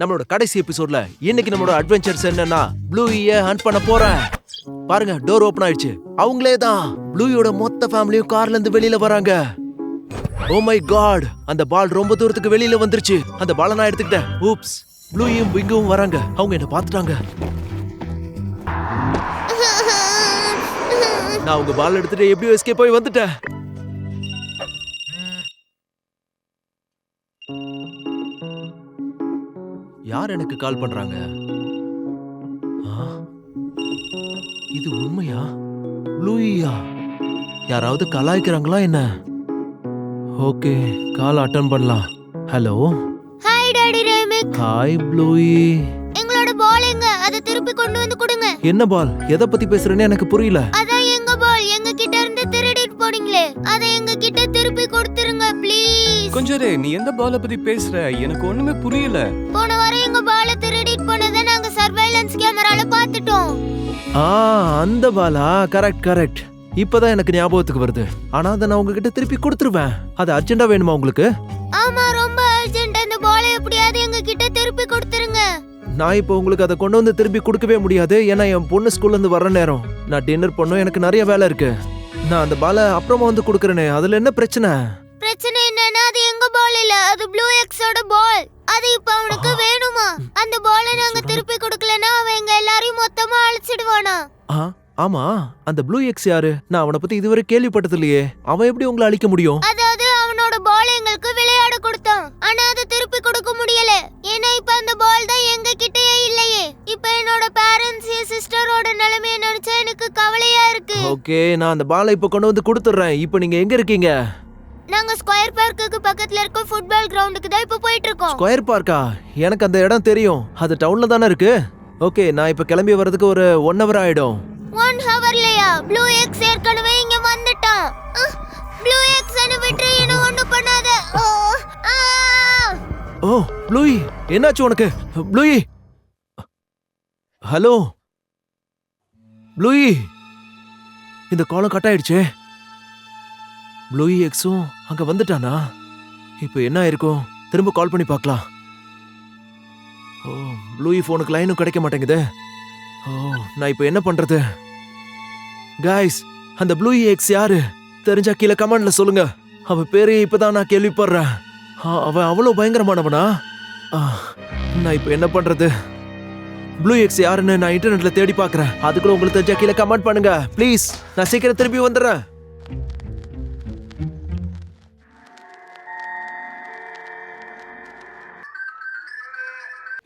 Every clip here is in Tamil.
நம்மளோட கடைசி எபிசோட்ல இன்னைக்கு நம்மளோட அட்வென்ச்சர்ஸ் என்னன்னா ப்ளூய ஹண்ட் பண்ண போறேன். பாருங்க டோர் ஓபன் ஆயிடுச்சு. அவங்களே தான் ப்ளூயோட மொத்த ஃபேமிலியும் கார்ல இருந்து வெளியில வராங்க. ஓ மை காட் அந்த பால் ரொம்ப தூரத்துக்கு வெளியில வந்துருச்சு. அந்த பாலை நான் எடுத்துக்கிட்டேன். ஊப்ஸ் ப்ளூயும் பிங்கும் வராங்க. அவங்க என்ன பார்த்துட்டாங்க. நான் உங்க பால் எடுத்துட்டு எப்படியோ எஸ்கே போய் வந்துட்டேன். யார் எனக்கு கால் பண்றாங்க? ஆ? இது உண்மையா? லூயியா? யாராவது கலாய்க்கிறாங்களா என்ன? ஓகே கால் அட்டன் பண்ணலாம். ஹலோ? ஹாய் டாடி ரேமிக் ஹாய் ப்ளூயி எங்களோட பால் எங்க? அதை திருப்பி கொண்டு வந்து கொடுங்க. என்ன பால் எதை பத்தி பேசுறேன்னு எனக்கு புரியல. அதான் எங்க பால் எங்க கிட்ட இருந்து திருடிட்டு போனீங்களே. அதை எங்க கிட்ட திருப்பி கொடுத்துருங்க ப்ளீஸ் கொஞ்சம் நீ எந்த பால பத்தி பேசுற? எனக்கு ஒண்ணுமே புரியல. போன வாரம் பால திருடிட்டு போனதை நாங்க சர்வைலன்ஸ் கேமரால பார்த்துட்டோம். ஆ அந்த பாலா. கரெக்ட் கரெக்ட் இப்பதான் எனக்கு ஞாபகத்துக்கு வருது. ஆனா அதை நான் உங்ககிட்ட திருப்பி கொடுத்துருவேன். அது அர்ஜென்ட்டா வேணுமா உங்களுக்கு? ஆமா ரொம்ப அர்ஜென்ட் அந்த பாலை எப்படியாவது எங்க கிட்ட திருப்பி கொடுத்துருங்க. நான் இப்போ உங்களுக்கு அதை கொண்டு வந்து திருப்பி கொடுக்கவே முடியாது. ஏன்னா என் பொண்ணு ஸ்கூல்ல இருந்து வர நேரம். நான் டின்னர் பண்ணும். எனக்கு நிறைய வேலை இருக்கு. நான் அந்த பாலை அப்புறமா வந்து கொடுக்குறேனே. அதுல என்ன பிரச்சனை? பிரச்சனை என்னன்னா அது எங்க பால் இல்ல. அது ப்ளூ எக்ஸோட பால் அது இப்ப அவனுக்கு வேணுமா? அந்த பாலை நாங்க திருப்பி கொடுக்கலனா அவன் எங்க எல்லாரையும் மொத்தமா அழிச்சிடுவானா? ஆ ஆமா. அந்த ப்ளூ எக்ஸ் யாரு? நான் அவனை பத்தி இதுவரை கேள்விப்பட்டது இல்லையே அவன் எப்படி உங்களை அழிக்க முடியும்? அதாவது அவனோட பால் எங்களுக்கு விளையாட கொடுத்தான். ஆனா அதை திருப்பி கொடுக்க முடியல. ஏன்னா இப்ப அந்த பால் தான் எங்க கிட்டயே இல்லையே. இப்ப என்னோட பேரண்ட்ஸ் என் சிஸ்டரோட நிலைமைய நினைச்சா எனக்கு கவலையா இருக்கு. ஓகே நான் அந்த பாலை இப்போ கொண்டு வந்து கொடுத்துட்றேன். இப்போ நீங்க எங்க இருக்கீங்க? நாங்க ஸ்கொயர் பார்க்குக்கு பக்கத்துல இருக்க ஃபுட்பால் கிரவுண்டுக்கு தான் இப்ப போயிட்டு இருக்கோம் ஸ்கொயர் பார்க்கா எனக்கு அந்த இடம் தெரியும். அது டவுன்ல தானே இருக்கு? ஓகே நான் இப்போ கிளம்பி வர்றதுக்கு ஒரு ஒன் ஹவர் ஆயிடும். ஒன் ஹவர்லயா ப்ளூ எக்ஸ் ஏற்கனவே இங்க வந்துட்டான். ப்ளூ எக்ஸ் என்ன விட்டு என்ன ஒண்ணு பண்ணாத! ஓ ப்ளூயி என்னாச்சு உனக்கு? ப்ளூயி ஹலோ ப்ளூயி இந்த காலம் கட் ஆயிடுச்சே ப்ளூயி எக்ஸும் அங்க வந்துட்டானா? இப்போ என்ன ஆயிருக்கும் திரும்ப கால் பண்ணி பார்க்கலாம். ஓ ப்ளூயி ஃபோனுக்கு லைனும் கிடைக்க மாட்டேங்குது. ஓ நான் இப்போ என்ன பண்றது? காய்ஸ் அந்த ப்ளூயி எக்ஸ் யாரு? தெரிஞ்சா கீழே கமெண்ட்ல சொல்லுங்க. அவ பேரே இப்பதான் நான் கேள்விப்படுறேன். ஆ, அவன் அவ்வளோ பயங்கரமானவனா? ஆ, நான் இப்போ என்ன பண்றது? ப்ளூ எக்ஸ் யாருன்னு நான் இன்டர்நெட்ல தேடி பார்க்குறேன். அதுக்குள்ள உங்களுக்கு தெரிஞ்சா கீழே கமெண்ட் பண்ணுங்க. ப்ளீஸ் நான் சீக்கிரம் திரும்பி வந்துடுறேன்.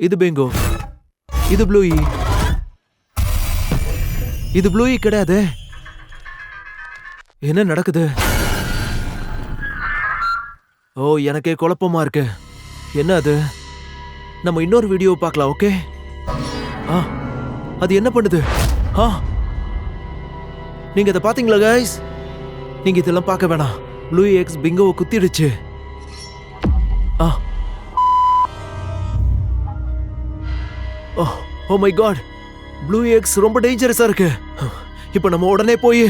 இது பெங்கோ இது ப்ளூயி e. இது ப்ளூயி e கிடையாது. என்ன நடக்குது? ஓ எனக்கே குழப்பமா இருக்கு. என்ன அது? நம்ம இன்னொரு வீடியோ பார்க்கலாம் ஓகே ஆ அது என்ன பண்ணுது? ஆ. நீங்க இதை பாத்தீங்களா கைஸ் நீங்க இதெல்லாம் பார்க்க வேணாம். ப்ளூ எக்ஸ் பிங்கோவை குத்திடுச்சு. ஆ. Oh oh my god blue X ரொம்ப டேஞ்சரஸா இருக்கு. இப்போ நம்ம உடனே போய்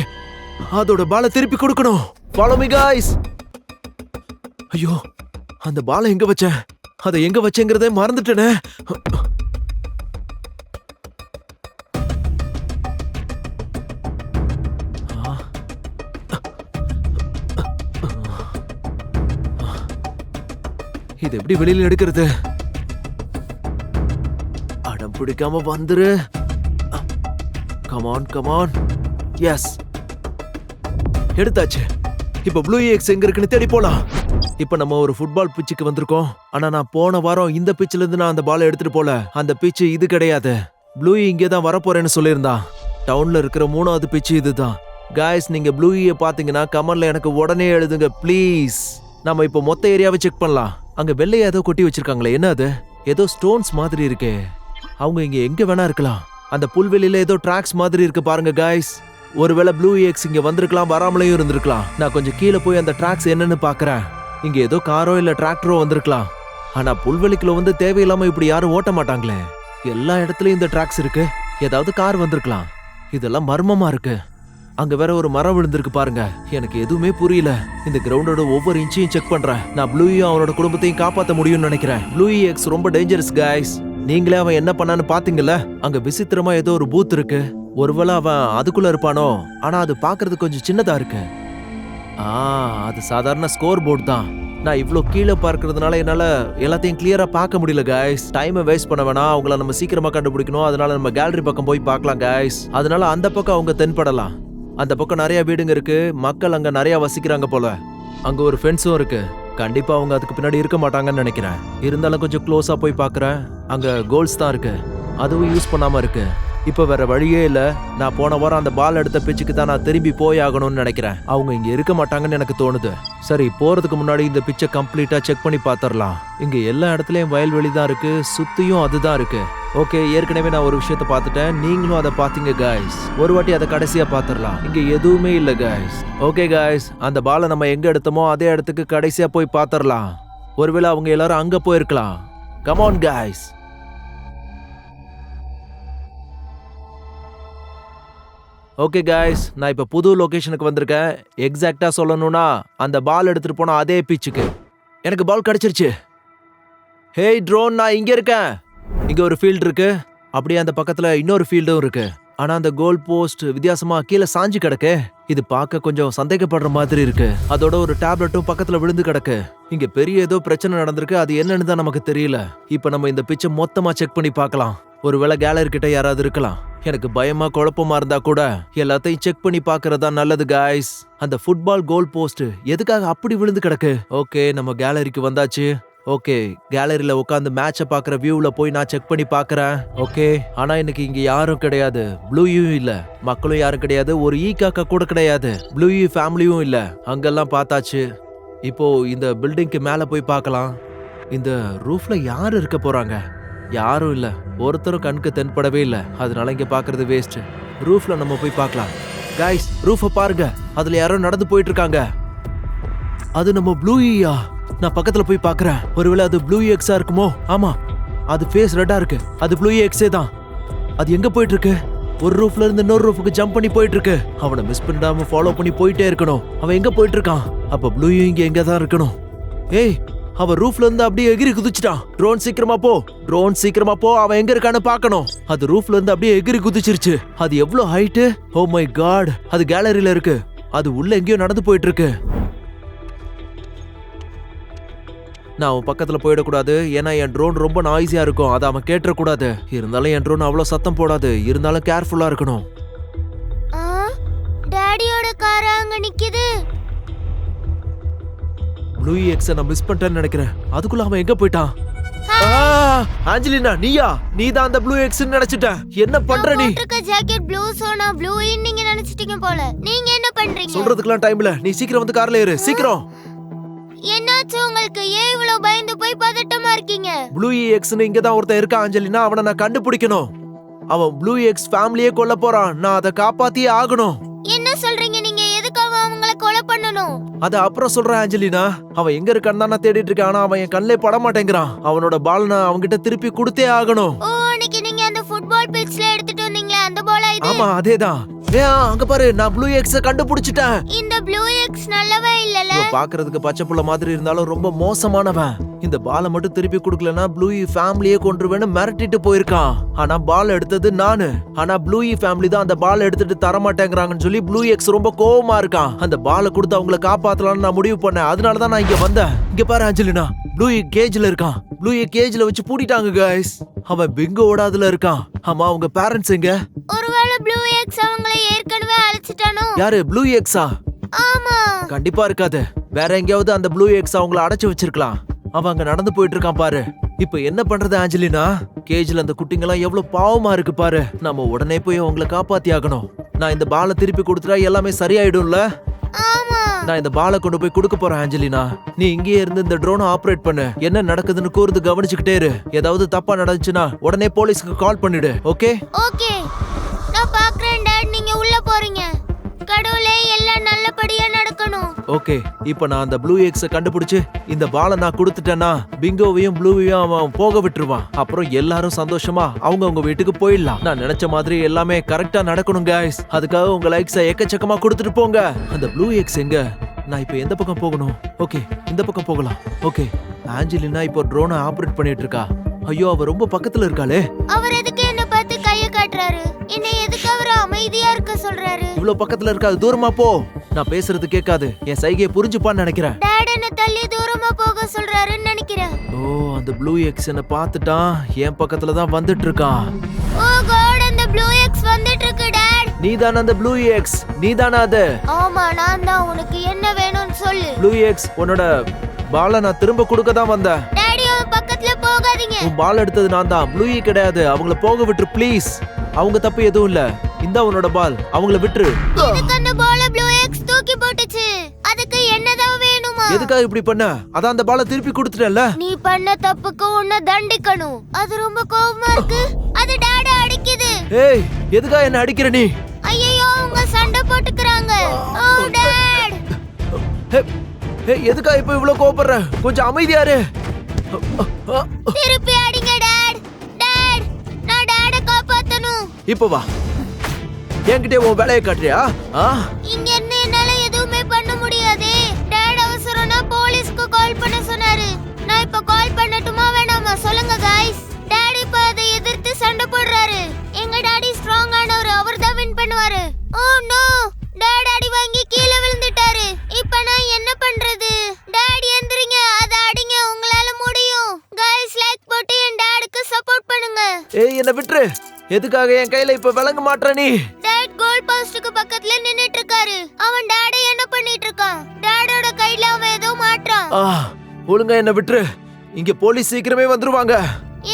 அதோட பாலை திருப்பி கொடுக்கணும். ஃபாலோ மீ காய்ஸ் ஐயோ அந்த பாலை எங்க வச்சேன் அதை எங்க வச்சேங்கிறதே மறந்துட்டேனே. இது எப்படி வெளியில எடுக்கிறது? பிடிக்காம வந்துரு. கமான் கமான் எஸ் எடுத்தாச்சு. இப்போ ப்ளூ எக்ஸ் எங்க இருக்குன்னு தேடி போலாம். இப்போ நம்ம ஒரு ஃபுட்பால் பிச்சுக்கு வந்திருக்கோம். ஆனா நான் போன வாரம் இந்த பிச்சில இருந்து நான் அந்த பாலை எடுத்துட்டு போல. அந்த பிச்சு இது கிடையாது. ப்ளூ e இங்கே தான் வரப்போறேன்னு சொல்லியிருந்தான் டவுன்ல இருக்கிற மூணாவது பிச்சு இதுதான். காய்ஸ் நீங்க ப்ளூயை பாத்தீங்கன்னா கமெண்ட்ல எனக்கு உடனே எழுதுங்க ப்ளீஸ் நம்ம இப்போ மொத்த ஏரியாவை செக் பண்ணலாம். அங்க வெள்ளையை ஏதோ கொட்டி வச்சிருக்காங்களே என்ன அது? ஏதோ ஸ்டோன்ஸ் மாதிரி இருக்கே. அவங்க இங்க எங்க வேணா இருக்கலாம். அந்த புல்வெளியில ஏதோ ட்ராக்ஸ் மாதிரி இருக்கு பாருங்க காய்ஸ் ஒருவேளை ப்ளூ எக்ஸ் இங்க வந்திருக்கலாம் வராமலையும் இருந்திருக்கலாம். நான் கொஞ்சம் கீழே போய் அந்த ட்ராக்ஸ் என்னன்னு பாக்குறேன். இங்க ஏதோ காரோ இல்ல டிராக்டரோ வந்திருக்கலாம். ஆனா புல்வெளிக்குள்ள வந்து தேவையில்லாம இப்படி யாரும் ஓட்ட மாட்டாங்களே. எல்லா இடத்துலயும் இந்த ட்ராக்ஸ் இருக்கு. ஏதாவது கார் வந்திருக்கலாம். இதெல்லாம் மர்மமா இருக்கு. அங்க வேற ஒரு மரம் விழுந்திருக்கு பாருங்க. எனக்கு எதுவுமே புரியல. இந்த கிரவுண்டோட ஒவ்வொரு இன்ச்சையும் செக் பண்றேன். நான் ப்ளூயும் அவனோட குடும்பத்தையும் காப்பாத்த முடியும்னு நினைக்கிறேன். ப்ளூ எக்ஸ் ரொம்ப டேஞ்சரஸ் கைஸ் நீங்களே அவன் என்ன பண்ணான்னு பாத்தீங்கல்ல? அங்க விசித்திரமா ஏதோ ஒரு பூத் இருக்கு. ஒருவேளை அவன் அதுக்குள்ள இருப்பானோ? ஆனா அது பாக்குறது கொஞ்சம் சின்னதா இருக்கு. ஆ அது சாதாரண ஸ்கோர் போர்டு தான். நான் இவ்வளோ கீழே பார்க்கறதுனால என்னால் எல்லாத்தையும் கிளியராக பார்க்க முடியல கைஸ் டைமை வேஸ்ட் பண்ண வேணாம். அவங்கள நம்ம சீக்கிரமாக கண்டுபிடிக்கணும். அதனால நம்ம கேலரி பக்கம் போய் பார்க்கலாம் கைஸ் அதனால அந்த பக்கம் அவங்க தென்படலாம். அந்த பக்கம் நிறைய வீடுங்க இருக்கு. மக்கள் அங்கே நிறைய வசிக்கிறாங்க போல. அங்கே ஒரு ஃபென்ஸும் இருக்குது கண்டிப்பா அவங்க அதுக்கு பின்னாடி இருக்க மாட்டாங்கன்னு நினைக்கிறேன். இருந்தாலும் கொஞ்சம் க்ளோஸா போய் பாக்குறேன். அங்க கோல்ஸ் தான் இருக்கு. அதுவும் யூஸ் பண்ணாம இருக்கு. இப்ப வேற வழியே இல்ல. நான் போன வாரம் அந்த பால் எடுத்த பிச்சுக்கு தான் நான் திரும்பி போய் ஆகணும்னு நினைக்கிறேன். அவங்க இங்க இருக்க மாட்டாங்கன்னு எனக்கு தோணுது. சரி போறதுக்கு முன்னாடி இந்த பிச்சை கம்ப்ளீட்டா செக் பண்ணி பாத்திரலாம். இங்க எல்லா இடத்துலயும் வயல்வெளி தான் இருக்கு. சுத்தியும் அதுதான் இருக்கு. ஓகே ஏற்கனவே நான் ஒரு விஷயத்த பார்த்துட்டேன். நீங்களும் அதை பார்த்தீங்க காய்ஸ் ஒரு வாட்டி அதை கடைசியா பார்த்துடலாம். இங்க எதுவுமே இல்லை காய்ஸ் ஓகே காய்ஸ் அந்த பாலை நம்ம எங்க எடுத்தோமோ அதே இடத்துக்கு கடைசியா போய் பார்த்துடலாம். ஒருவேளை அவங்க எல்லாரும் அங்க போயிருக்கலாம். கமான் காய்ஸ் ஓகே காய்ஸ் நான் இப்போ புது லொகேஷனுக்கு வந்திருக்கேன். எக்ஸாக்டாக சொல்லணும்னா அந்த பால் எடுத்துகிட்டு போனால் அதே பீச்சுக்கு எனக்கு பால் கிடச்சிருச்சு. ஹேய் ட்ரோன் நான் இங்கே இருக்கேன். இங்க ஒரு ஃபீல்டு இருக்கு. அப்படியே அந்த பக்கத்துல இன்னொரு ஃபீல்டும் இருக்கு. ஆனா அந்த கோல் போஸ்ட் வித்தியாசமா கீழே சாஞ்சு கிடக்கு. இது பார்க்க கொஞ்சம் சந்தேகப்படுற மாதிரி இருக்கு. அதோட ஒரு டேப்லெட்டும் பக்கத்துல விழுந்து கிடக்கு. இங்க பெரிய ஏதோ பிரச்சனை நடந்திருக்கு. அது என்னன்னு தான் நமக்கு தெரியல. இப்போ நம்ம இந்த பிச்சை மொத்தமா செக் பண்ணி பார்க்கலாம். ஒருவேளை கேலரி கிட்ட யாராவது இருக்கலாம். எனக்கு பயமா குழப்பமா இருந்தா கூட எல்லாத்தையும் செக் பண்ணி பார்க்கறதா நல்லது காய்ஸ் அந்த ஃபுட்பால் கோல் போஸ்ட் எதுக்காக அப்படி விழுந்து கிடக்கு? ஓகே நம்ம கேலரிக்கு வந்தாச்சு. ஓகே கேலரியில உட்காந்து மேட்சை பார்க்குற வியூவில் போய் நான் செக் பண்ணி பாக்குறேன் ஓகே ஆனா இன்னைக்கு இங்க யாரும் கிடையாது. ப்ளூயும் இல்ல. மக்களும் யாரும் கிடையாது. ஒரு e ஈ காக்கா கூட கிடையாது. ப்ளூயு ஃபேமிலியும் இல்ல. அங்கெல்லாம் பார்த்தாச்சு. இப்போ இந்த பில்டிங்க்கு மேல போய் பார்க்கலாம். இந்த ரூஃப்ல யார் இருக்க போறாங்க? யாரும் இல்ல. ஒருத்தரும் கண்ணுக்கு தென்படவே இல்ல. அதனால இங்க பாக்குறது வேஸ்ட் ரூஃப்ல நம்ம போய் பார்க்கலாம். கைஸ் ரூஃபை பாருங்க. அதுல யாரோ நடந்து போயிட்டு இருக்காங்க. அது நம்ம ப்ளூயா நான் பக்கத்துல போய் பாக்குறேன். ஒருவேளை அது ப்ளூ எக்ஸா இருக்குமோ? ஆமா. அது ஃபேஸ் ரெட்டா இருக்கு. அது ப்ளூ எக்ஸே தான். அது எங்க போயிட்டு இருக்கு ஒரு ரூஃப்ல இருந்து இன்னொரு ரூஃபுக்கு ஜம்ப் பண்ணி போயிட்டு இருக்கு அவனை மிஸ் பண்ணிடாம ஃபாலோ பண்ணி போயிட்டே இருக்கணும். அவன் எங்க போயிட்டு இருக்கான் அப்ப ப்ளூயும் இங்க எங்க தான் இருக்கணும்? ஏய் அவன் ரூஃப்ல இருந்து அப்படியே எகிரி குதிச்சிட்டான். ட்ரோன் சீக்கிரமா போ. ட்ரோன் சீக்கிரமா போ. அவன் எங்க இருக்கான்னு பார்க்கணும். அது ரூஃப்ல இருந்து அப்படியே எகிரி குதிச்சிருச்சு. அது எவ்வளவு ஹைட்டு ஓ மை காட் அது கேலரியில இருக்கு. அது உள்ள எங்கேயோ நடந்து போயிட்டு இருக்கு நான் அவன் பக்கத்துல போயிடக்கூடாது. ஏன்னா என் ட்ரோன் ரொம்ப நாய்ஸியா இருக்கும். அதை அவன் கேட்டுறக்கூடாது. இருந்தாலும் என் ட்ரோன் அவ்வளோ சத்தம் போடாது. இருந்தாலும் கேர்ஃபுல்லா இருக்கணும். ஆ? டாடியோட கார் அங்க நிக்குது. ப்ளூ எக்ஸை நான் மிஸ் பண்ணிட்டேன்னு நினைக்கிறேன். அதுக்குள்ள அவன் எங்க போயிட்டான்? ஆஞ்சலினா நீயா? நீ தான் அந்த ப்ளூ எக்ஸ் நினைச்சிட்ட. என்ன பண்ற நீ? போட்டிருக்க ஜாக்கெட் ப்ளூ சோனா ப்ளூ நீங்க நினைச்சிட்டீங்க போல. நீங்க என்ன பண்றீங்க? சொல்றதுக்கெல்லாம் டைம் இல்ல. நீ சீக்கிரம் வந்து கார்ல ஏறு. சீக்கிரம். என்னாச்சு உங்களுக்கு? ஏன் இவ்வளவு பயந்து போய் பதட்டமா இருக்கீங்க? ப்ளூ எக்ஸ்னு இங்க தான் ஒருத்தன் இருக்கான் அஞ்சலினா அவனை நான் கண்டுபிடிக்கணும். அவன் ப்ளூ எக்ஸ் ஃபேமிலியே கொல்ல போறான். நான் அதை காப்பாத்தியே ஆகணும். என்ன சொல்றீங்க நீங்க? எதுக்காக அவங்கள கொலை பண்ணணும்? அத அப்புறம் சொல்றேன் ஆஞ்சலினா அவன் எங்க இருக்கான்னு தான் நான் தேடிட்டு இருக்கேன். ஆனா அவன் என் கண்ணிலே பட மாட்டேங்கிறான் அவனோட பால் நான் அவன்கிட்ட திருப்பி கொடுத்தே ஆகணும். ஓ அன்னைக்கு நீங்க அந்த ஃபுட்பால் பிட்ச்ல எடுத்துட்டு வந்தீங்களே அந்த போல இது? ஆமா அதேதான். அங்க பாரு நான் ப்ளூ எக்ஸ கண்டுபிடிச்சிட்டேன். இந்த ப்ளூ எக்ஸ் நல்லவே இல்லல. பாக்குறதுக்கு பச்சை புள்ள மாதிரி இருந்தாலும் ரொம்ப மோசமானவன். இந்த பாலை மட்டும் திருப்பி கொடுக்கலனா ப்ளூயி ஃபேமிலியே கொன்றுவேன்னு மிரட்டிட்டு போயிருக்கான். ஆனா பால் எடுத்தது நானு. ஆனா ப்ளூயி ஃபேமிலி தான் அந்த பால் எடுத்துட்டு தர மாட்டேங்கிறாங்கன்னு சொல்லி ப்ளூ எக்ஸ் ரொம்ப கோவமா இருக்கான். அந்த பாலை கொடுத்து அவங்கள காப்பாத்தலாம்னு நான் முடிவு பண்ணேன். அதனால தான் நான் இங்க வந்தேன். இங்க பாரு அஞ்சலினா. ப்ளூயி கேஜ்ல இருக்கான். ப்ளூயி கேஜ்ல வச்சு பூட்டிட்டாங்க guys. அவன் பிங்கோட அதுல இருக்கான். ஆமா அவங்க பேரண்ட்ஸ் எங்க? ஒருவேளை ப்ளூ எக்ஸ் அவங்கள ஏற்கனவே அழைச்சிட்டானோ? யாரு ப்ளூ எக்ஸா ஆமா. கண்டிப்பா இருக்காது. வேற எங்கேயாவது அந்த ப்ளூ எக்ஸ் அவங்கள அடைச்சு வச்சிருக்கலாம். அவன் அங்க நடந்து போயிட்டு இருக்கான் பாரு. இப்ப என்ன பண்றது ஆஞ்சலினா? கேஜ்ல அந்த குட்டிங்கெல்லாம் எவ்வளவு பாவமா இருக்கு பாரு. நம்ம உடனே போய் அவங்கள காப்பாத்தி ஆகணும் நான் இந்த பாலை திருப்பி கொடுத்துட்டா எல்லாமே சரியாயிடும்ல? நான் இந்த பாலை கொண்டு போய் கொடுக்க போறேன் ஆஞ்சலினா நீ இங்கேயே இருந்து இந்த ட்ரோனை ஆபரேட் பண்ணு. என்ன நடக்குதுன்னு கூர்ந்து கவனிச்சுக்கிட்டே இரு. ஏதாவது தப்பா நடந்துச்சுன்னா உடனே போலீஸ்க்கு கால் பண்ணிடு ஓகே ஓகே நான் பாக்குறேன் டாட் நீங்க உள்ள போறீங்க. கடவுளே எல்லாம் நல்லபடியா நடக்கணும். ஓகே இப்போ நான் அந்த ப்ளூ எக்ஸ கண்டுபிடிச்சு இந்த பாலை நான் கொடுத்துட்டேன்னா பிங்கோவையும் ப்ளூவையும் அவன் போக விட்டுருவான். அப்புறம் எல்லாரும் சந்தோஷமா அவங்க அவங்க வீட்டுக்கு போயிடலாம். நான் நினைச்ச மாதிரி எல்லாமே கரெக்டா நடக்கணும் guys. அதுக்காக உங்க லைக்ஸை எக்கச்சக்கமா கொடுத்துட்டு போங்க. அந்த ப்ளூ எக்ஸ் எங்க? நான் இப்போ எந்த பக்கம் போகணும்? ஓகே இந்த பக்கம் போகலாம். ஓகே ஆஞ்சலினா இப்போ ட்ரோனை ஆபரேட் பண்ணிட்டு இருக்கா. ஐயோ அவ ரொம்ப பக்கத்துல இருக்காளே. அவர் எதுக்கு என்ன பார்த்து கைய காட்டுறாரு? என்ன எதுக்கு அவர் அமைதியா இருக்க சொல்றாரு? இவ்வளவு பக்கத்துல இருக்காது தூரமா போ. நான் பேசுறது கேட்காது. என் சைகையை புரிஞ்சுப்பான்னு நினைக்கிறேன். டாட் என்ன தள்ளி தூரமா போக சொல்றாருன்னு நினைக்கிறேன். ஓ அந்த ப்ளூ எக்ஸ் என்ன பார்த்துட்டான். என் பக்கத்துல தான் வந்துட்டு இருக்கான் ஓ காட் அந்த ப்ளூ எக்ஸ் வந்துட்டு இருக்கு டாட். நீ தானே அந்த ப்ளூ எக்ஸ் நீ தானே அது? ஆமா நான் தான். உனக்கு என்ன வேணும்னு சொல்லு. ப்ளூ எக்ஸ் உன்னோட பாலை நான் திரும்ப கொடுக்க தான் வந்தேன். டாடி அவன் பக்கத்துல போகாதீங்க. உன் பால் எடுத்தது நான் தான். ப்ளூ கிடையாது. அவங்கள போக விட்டுரு ப்ளீஸ் அவங்க தப்பு எதுவும் இல்ல. இந்த உன்னோட பால் அவங்கள விட்டுரு. அந்த பால ப்ளூ எக்ஸ் தூக்கி போட்டுச்சு. அதுக்கு என்னதான் வேணுமா? எதுக்காக இப்படி பண்ண? அதான் அந்த பாலை திருப்பி கொடுத்துட்டேன்ல. நீ பண்ண தப்புக்கு உன்னை தண்டிக்கணும். அது ரொம்ப கோவமா இருக்கு. அது டாட அடிக்குது. ஏய் எதுக்காக என்ன அடிக்கிற நீ? ஐயோ அவங்க சண்டை போட்டுக்கறாங்க. ஓ டாட் ஹே, ஹே, எதுக்காக இப்ப இவ்வளவு கோவப்படுற? கொஞ்சம் அமைதியா இரு. திருப்பி அடிங்க. இப்ப வா என்கிட்ட உன் வேலையை காட்டுறியா ஆ இங்க இருந்து என்னால எதுவுமே பண்ண முடியாதே டாட் அவசரம்னா போலீஸ்க்கு கால் பண்ண சொன்னாரு நான் இப்ப கால் பண்ணட்டுமா வேணாமா சொல்லுங்க गाइस டாடி இப்ப அதை எதிர்த்து சண்டை போடுறாரு எங்க டாடி ஸ்ட்ராங்கானவர் அவர் தான் வின் பண்ணுவாரு ஓ நோ டாட் அடி வாங்கி கீழே விழுந்துட்டாரு இப்ப நான் என்ன பண்றது டாடி எந்திரிங்க அத அடிங்க உங்களால முடியும் गाइस லைக் போட்டு என் டாடுக்கு சப்போர்ட் பண்ணுங்க ஏய் என்ன விட்டுரு எதுக்காக என் கையில இப்ப விளங்க மாட்ற நீ? டாட் கோல் போஸ்டுக்கு பக்கத்துல நின்னுட்டு இருக்காரு அவன் டாட என்ன பண்ணிட்டு இருக்கான் டாடோட கையில அவன் ஏதோ மாட்றான் ஆ ஒழுங்கா என்ன விட்டுரு. இங்க போலீஸ் சீக்கிரமே வந்துருவாங்க.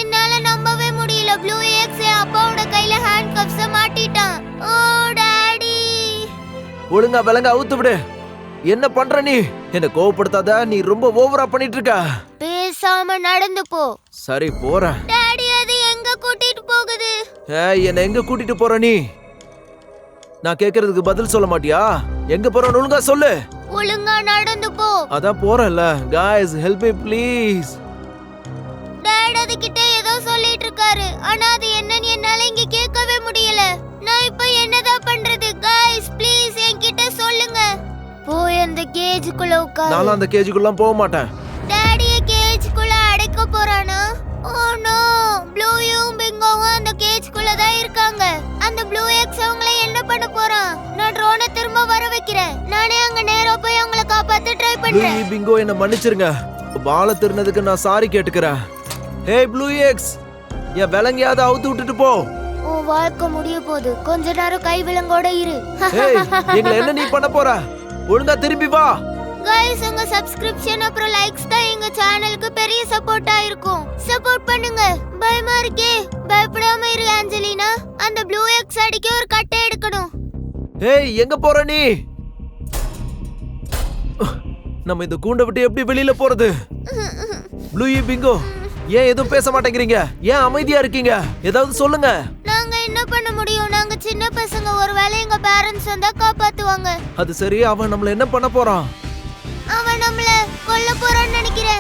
என்னால நம்பவே முடியல. ப்ளூ எக்ஸ் அப்பாவோட கையில ஹேண்ட் கப்ஸ மாட்டிட்டான். ஓ டாடி ஒழுங்கா விலங்க அவுத்து விடு. என்ன பண்ற நீ? என்ன கோவப்படுத்தாத. நீ ரொம்ப ஓவரா பண்ணிட்டு இருக்க பேசாம நடந்து போ. சரி போறேன். என்ன எங்க கூட்டிட்டு போற நீ நான் கேக்குறதுக்கு பதில் சொல்ல மாட்டியா எங்க போறோம் ஒழுங்கா சொல்லு ஒழுங்கா நடந்து போ அதான் போறேன்ல guys help me please dad அதுகிட்ட ஏதோ சொல்லிட்டு இருக்காரு ஆனா அது என்னன்னு என்னால இங்க கேட்கவே முடியல நான் இப்ப என்னதான் பண்றது गाइस ப்ளீஸ் என்கிட்ட சொல்லுங்க போய் அந்த கேஜுக்குள்ள உட்காரு நானும் அந்த கேஜுக்குள்ள போக மாட்டேன் டாடிய கேஜ்குள்ள அடைக்க போறானா ஓ நோ ப்ளூயும் பிங்கோவும் அந்த கேஜ்குள்ள தான் இருக்காங்க. அந்த ப்ளூ எக்ஸ் அவங்கள என்ன பண்ண போறான்? நான் ட்ரோனை திரும்ப வர வைக்கிறேன். நானே அங்க நேரா போய் அவங்கள காப்பாத்த ட்ரை பண்றேன். பிங்கோ என்ன மன்னிச்சிருங்க. பால திருனதுக்கு நான் சாரி கேட்டுக்கிறேன். ஹேய் ப்ளூ எக்ஸ் என் விலங்கையாவது அவுத்து விட்டுட்டு போ. உன் வாழ்க்கை முடிய போகுது. கொஞ்ச நேரம் கை விலங்கோட இரு. ஏய் எங்களை என்ன நீ பண்ண போற? ஒழுங்கா திரும்பி வா. கைஸ் உங்க சப்ஸ்கிரிப்ஷன் அப்புறம் லைக்ஸ் தான் எங்க சேனலுக்கு பெரிய சப்போர்ட்டா இருக்கும். சப்போர்ட் பண்ணுங்க. பயமா இருக்கே. பயப்படாம இரு ஆஞ்சலினா ஏய் எங்க போற நீ? நம்ம இந்த கூண்டை விட்டு எப்படி வெளியில போறது? ப்ளூ பிங்கோ ஏன் எதுவும் பேச மாட்டேங்கிறீங்க? ஏன் அமைதியா இருக்கீங்க? ஏதாவது சொல்லுங்க. நாங்க என்ன பண்ண முடியும்? நாங்க சின்ன பசங்க ஒருவேளை எங்க பேரண்ட்ஸ் வந்தா காப்பாத்துவாங்க. அது சரி அவன் நம்மள என்ன பண்ண போறான்? அவன் நம்மள கொல்ல போறான்னு நினைக்கிறேன்.